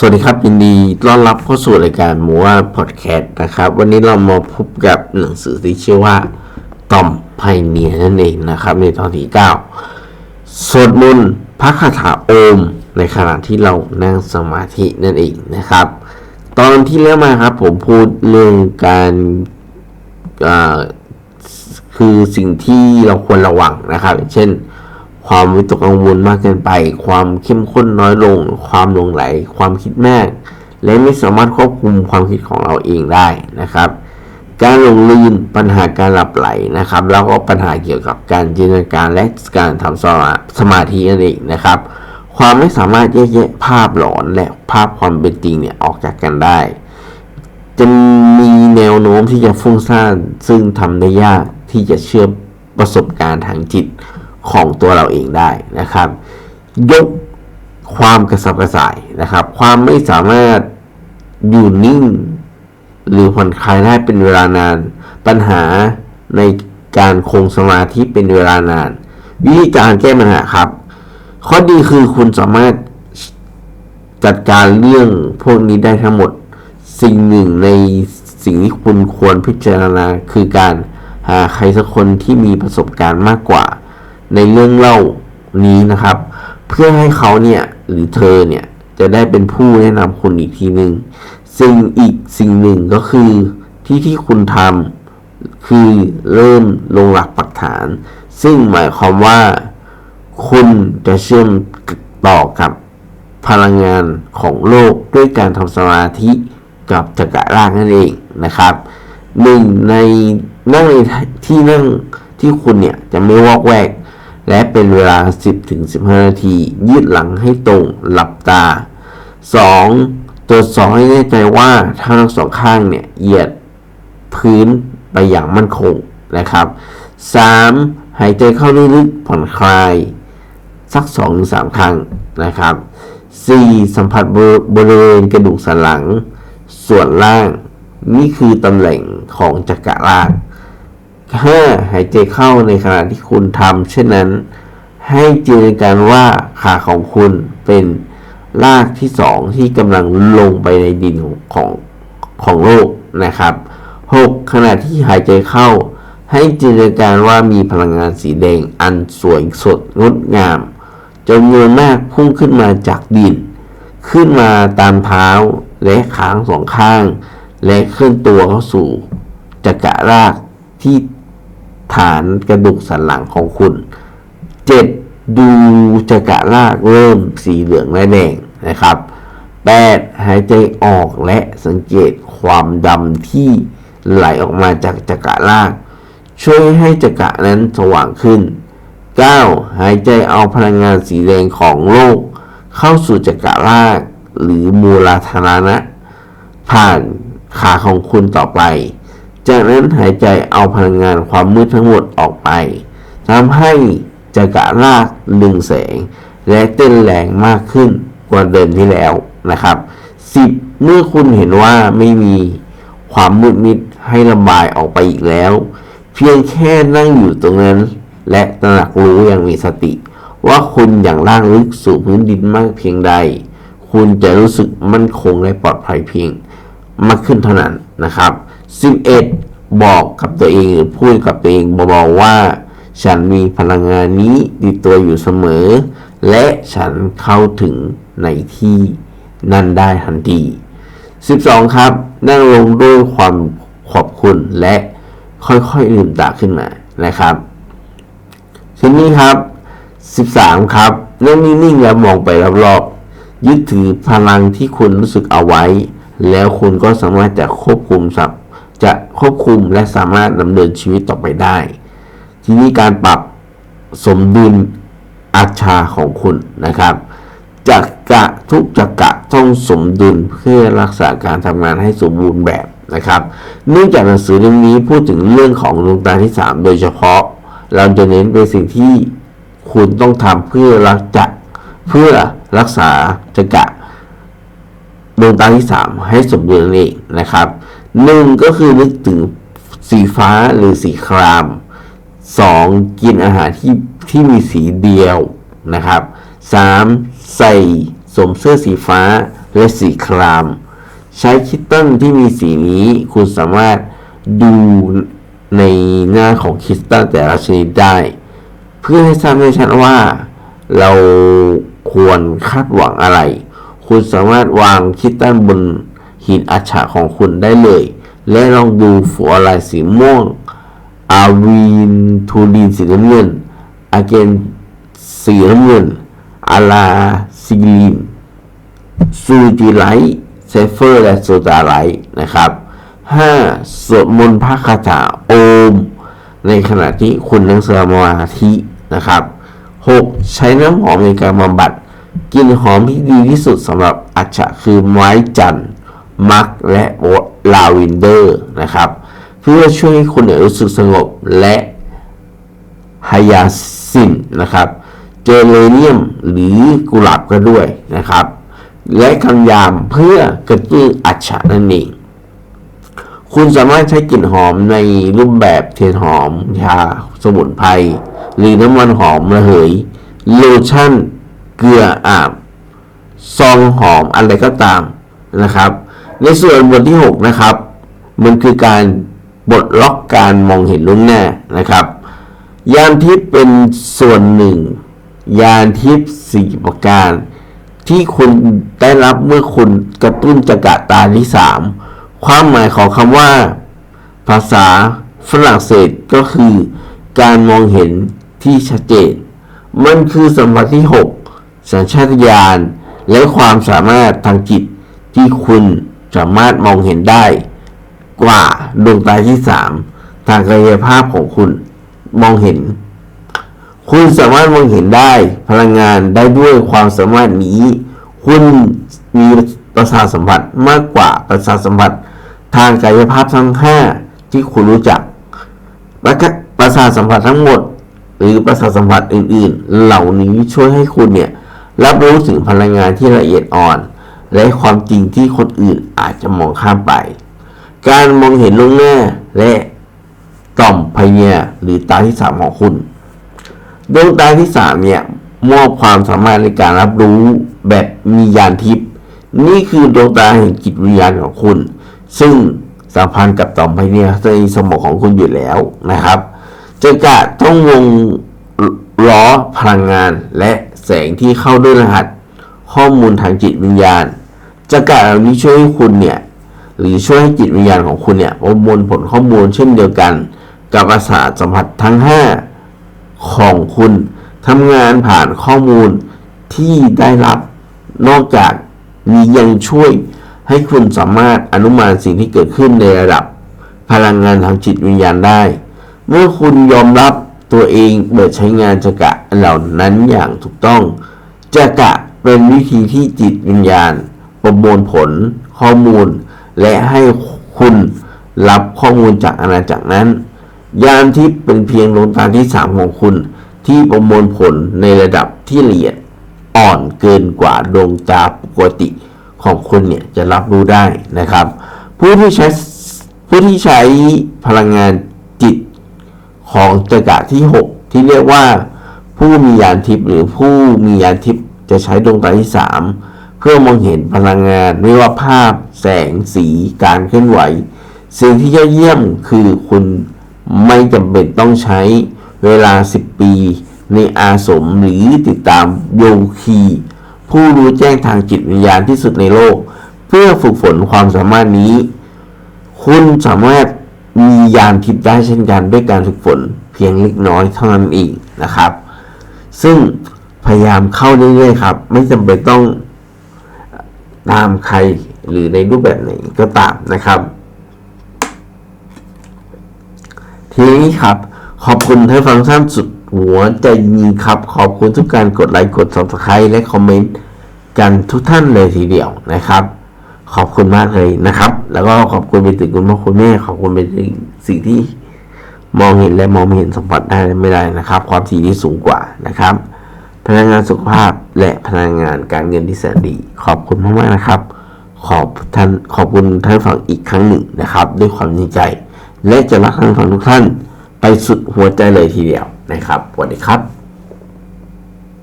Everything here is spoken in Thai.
สวัสดีครับยินดีต้อนรับเข้าสู่รายการหมูว่าพอดแคสต์นะครับ วันนี้เรามาพบกับหนังสือที่ชื่อว่าต่อมไพเนียนั่นเองนะครับ ในตอนที่9สวดมนต์พระคาถาโอม ในขณะที่เรานั่งสมาธินั่นเองนะครับ ตอนที่แล้วมาครับผมพูดเรื่องการคือสิ่งที่เราควรระวังนะครับเช่น ความวิตกกังวลมากเกินไป ความเข้มข้นน้อยลง ความหลงไหล ความคิดมาก และไม่สามารถควบคุมความคิดของเราเองได้นะครับ การหลงลืมปัญหาการหลับไหลนะครับ แล้วก็ปัญหาเกี่ยวกับการจินตนาการและการทำสมาสมาธินั่นเองนะครับ ความไม่สามารถแยกแยะภาพหลอนและภาพความเป็นจริงเนี่ยออกจากกันได้ จะมีแนวโน้มที่จะฟุ้งซ่านซึ่งทำได้ยากที่จะเชื่อมประสบการณ์ทางจิต ของตัวเราเองได้นะครับ ยกความกระสับกระส่ายนะครับ ความไม่สามารถอยู่นิ่ง หรือผ่อนคลายได้เป็นเวลานาน ปัญหาในการคงสมาธิเป็นเวลานาน วิธีการแก้ปัญหาครับ ข้อดีคือคุณสามารถจัดการเรื่องพวกนี้ได้ทั้งหมด สิ่งหนึ่งในสิ่งที่คุณควรพิจารณาคือการหาใครสักคนที่มีประสบการณ์มากกว่า ในเรื่องเล่านี้นะครับ เพื่อให้เขาเนี่ยหรือเธอเนี่ยจะได้เป็นผู้แนะนำคุณอีกทีหนึ่งสิ่งอีกสิ่งหนึ่งก็คือที่ที่คุณทำคือเริ่มลงหลักปักฐาน ซึ่งหมายความว่า คุณจะเชื่อมต่อกับพลังงานของโลกด้วยการทำสมาธิกับจักรร่างนั่นเองนะครับหนึ่งในนั่งในที่นั่งที่คุณเนี่ยจะไม่วอกแวก และเป็นเวลา 10ถึง15 นาที ยืดหลังให้ตรงหลับตา 2. ตรวจสอบให้แน่ใจว่าเท้าทั้งสองข้างเนี่ยเหยียดพื้นไปอย่างมั่นคงนะครับ 3. หายใจเข้าลึกๆผ่อนคลาย สัก2อถึงสครั้งนะครับ 4. สัมผัสบริเวณกระดูกสันหลัง ส่วนล่าง นี่คือตำแหน่งของจักระล่าง 5. หายใจเข้าในขณะที่คุณทำเช่นนั้น ให้จินตนาการว่าขาของคุณเป็นรากที่สองที่กำลังลงไปในดินของของโลกนะครับ 6. ขณะที่หายใจเข้า ให้จินตนาการว่ามีพลังงานสีแดงอันสวยสดงดงามจำนวนมากพุ่งขึ้นมาจากดิน ขึ้นมาตามเท้าและขางสองข้าง และเคลื่อนตัวเข้าสู่จักระรากที่ ฐานกระดูกสันหลังของคุณ 7. ดูจักระรากเริ่มสีเหลืองและแดงนะครับ 8. หายใจออกและสังเกตความดำที่ไหลออกมาจากจักระราก ช่วยให้จักระนั้นสว่างขึ้น 9. หายใจเอาพลังงานสีแดงของโลก เข้าสู่จักระราก หรือมูลธานะผ่านขาของคุณต่อไป จากนั้นหายใจเอาพลังงานความมืดทั้งหมดออกไปทำให้จักระรากลึงแสง และเต้นแรงมากขึ้นกว่าเดิมที่แล้วนะครับ 10. เมื่อคุณเห็นว่าไม่มีความมืดมิดให้ระบายออกไปอีกแล้ว เพียงแค่นั่งอยู่ตรงนั้น และตระหนักรู้อย่างมีสติ ว่าคุณอย่างล่างลึกสู่พื้นดินมากเพียงใด คุณจะรู้สึกมั่นคงและปลอดภัยเพียงมากขึ้นเท่านั้นนะครับ 11. บอกกับตัวเองหรือพูดกับตัวเองบาๆว่า ฉันมีพลังงานนี้ติดตัวอยู่เสมอ และฉันเข้าถึงในที่นั่นได้ทันที 12 ครับ นั่งลงด้วยความขอบคุณและค่อยๆลืมตาขึ้นมานะครับทีนี้ครับ 13 ครับนั่งนิ่งๆแล้วมองไปรอบๆยึดถือพลังที่คุณรู้สึกเอาไว้ แล้วคุณก็สามารถจะควบคุมสับ จะควบคุมและสามารถดำเนินชีวิตต่อไปได้ ที่นี้การปรับสมดุลอาชาของคุณนะครับจักระทุกจักระต้องสมดุลเพื่อรักษาการทำงานให้สมบูรณ์แบบนะครับ เนื่องจากหนังสือเล่มนี้พูดถึงเรื่องของดวงตาที่ 3 โดยเฉพาะ เราจะเน้นเป็นสิ่งที่คุณต้องทำเพื่อรักจักเพื่อรักษาจักระดวงตาที่ 3 ให้สมบูรณ์นั่นเองนะครับ หนึ่งก็คือนึกถึงสีฟ้าหรือสีคราม 2. กินอาหารที่ที่มีสีเดียวนะครับ 3. ใส่สวมเสื้อสีฟ้าและสีคราม ใช้คิตตันที่มีสีนี้คุณสามารถดูในหน้าของคริสตัลแต่ละชนิดได้ เพื่อให้ทราบได้ชัดว่า เราควรคาดหวังอะไร คุณสามารถวางคิตตันบน หินอัจฉะของคุณได้เลย และลองดูฝัวลายสีม่วงอาวีนทูลีนสีน้ำเงินอาเกนสีน้ำเงินอาลาซิลีนซูจิไลเซฟเฟอร์และโซดาไลนะครับ 5. สวดมนต์พระคาถาโอม ในขณะที่คุณนั่งสมาธินะครับ 6. ใช้น้ำหอมในการบำบัดกลิ่นหอมที่ดีที่สุดสำหรับอัจฉะคือไม้จันทร์ มักและลาวินเดอร์นะครับ เพื่อช่วยให้คุณเนี่ยรู้สึกสงบและไฮยาซินนะครับเจเลเนียมหรือกุหลาบก็ด้วยนะครับ และคำยามเพื่อกระตุ้นอัจฉะนั่นเองคุณสามารถใช้กลิ่นหอมในรูปแบบเทียนหอมยาสมุนไพรหรือน้ำมันหอมระเหยโลชั่น เกลืออาบ ซองหอมอะไรก็ตามนะครับ ในส่วนบทที่ 6 นะครับ มันคือการบดล็อกการมองเห็นล่วงหน้านะครับ ยานทิพย์เป็นส่วนหนึ่ง ยานทิพย์สี่ประการ ที่คุณได้รับเมื่อคุณกระตุ้นจักระตาที่สามความหมายของคำว่า ภาษาฝรั่งเศสก็คือการมองเห็นที่ชัดเจน มันคือสมผัสที่ 6 สัญชาตญาณและความสามารถทางจิตที่คุณ สามารถมองเห็นได้ กว่าดวงตาที่3ทางกายภาพของคุณมองเห็น คุณสามารถมองเห็นได้พลังงานได้ด้วยความสามารถนี้ คุณมีประสาทสัมผัสมากกว่าประสาทสัมผัสทางกายภาพทั้ง5ที่คุณรู้จักประกะประสาทสัมผัสทั้งหมด หรือประสาทสัมผัสอื่น ๆ เหล่านี้ช่วยให้คุณเนี่ยรับรู้ถึงพลังงานที่ละเอียดอ่อน และความจริงที่คนอื่นอาจจะมองข้ามไป การมองเห็นล่วงหน้าและต่อมพเนียหรือตาที่สามของคุณ ดวงตาที่สามเนี่ยมอบความสามารถในการรับรู้แบบมียานทิพย์นี่คือดวงตาแห่งจิตวิญญาณของคุณ ซึ่งสัมพันธ์กับต่อมพเนียในสมองของคุณอยู่แล้วนะครับจะกะต้องวงล้อพลังงานและแสงที่เข้าด้วยรหัส ข้อมูลทางจิตวิญญาณ จะกะเหล่านี้ช่วยให้คุณเนี่ยหรือช่วยให้จิตวิญญาณของคุณเนี่ยประมวลผลข้อมูลเช่นเดียวกัน กับประสาทสัมผัสทั้ง 5 ของคุณทำงานผ่านข้อมูลที่ได้รับนอกจากนี้ยังช่วยให้คุณสามารถอนุมานสิ่งที่เกิดขึ้นในระดับ พลังงานทางจิตวิญญาณได้ เมื่อคุณยอมรับตัวเองเปิดใช้งานจักระเหล่านั้นอย่างถูกต้องจักระ เป็นวิธีที่จิตวิญญาณ ประมวลผลข้อมูล และให้คุณรับข้อมูลจากอาณาจักรนั้น ยานที่เป็นเพียงดวงตาที่สามของคุณ ที่ประมวลผลในระดับที่ละเอียดอ่อนเกินกว่าดวงตาปกติของคุณเนี่ยจะรับรู้ได้นะครับ ผู้ที่ใช้ผู้ที่ใช้พลังงานจิตของจักระที่ 6 ที่เรียกว่าผู้มียานทิพย์หรือผู้มียานทิพย์ จะใช้ดวงตาที่ 3 เพื่อมองเห็นพลังงานไม่ว่าภาพ แสง สี การเคลื่อนไหว สิ่งที่ยอดเยี่ยมคือคุณไม่จำเป็นต้องใช้เวลา 10 ปี ในอาสมหรือติดตามโยคี ผู้รู้แจ้งทางจิตวิญญาณที่สุดในโลก เพื่อฝึกฝนความสามารถนี้ คุณสามารถมียานทิพย์ได้เช่นกันด้วยการฝึกฝนเพียงเล็กน้อยเท่านั้นเองนะครับ ซึ่ง พยายามเข้าเรื่อยๆครับ ไม่จำเป็นต้องตามใครหรือในรูปแบบไหนก็ตามนะครับ ทีนี้ครับ ขอบคุณท่านฟังท่านสุดหัวใจยิงครับ ขอบคุณทุกการกดไลค์กด subscribe และคอมเมนต์กันทุกท่านเลยทีเดียวนะครับ ขอบคุณมากเลยนะครับ แล้วก็ขอบคุณไปถึงคุณพ่อคุณแม่ขอบคุณไปถึงสิ่งที่มองเห็นและมองไม่เห็นสัมผัสได้ไม่ได้นะครับ ความถี่ที่สูงกว่านะครับ พลังงานสุขภาพและพลังงานการเงินที่แสนดี ขอบคุณมากๆนะครับ ขอบท่านขอบคุณท่านฟังอีกครั้งหนึ่งนะครับ ด้วยความจริงใจ และจะรักท่านฟังทุกท่าน ไปสุดหัวใจเลยทีเดียวนะครับสวัสดีครับ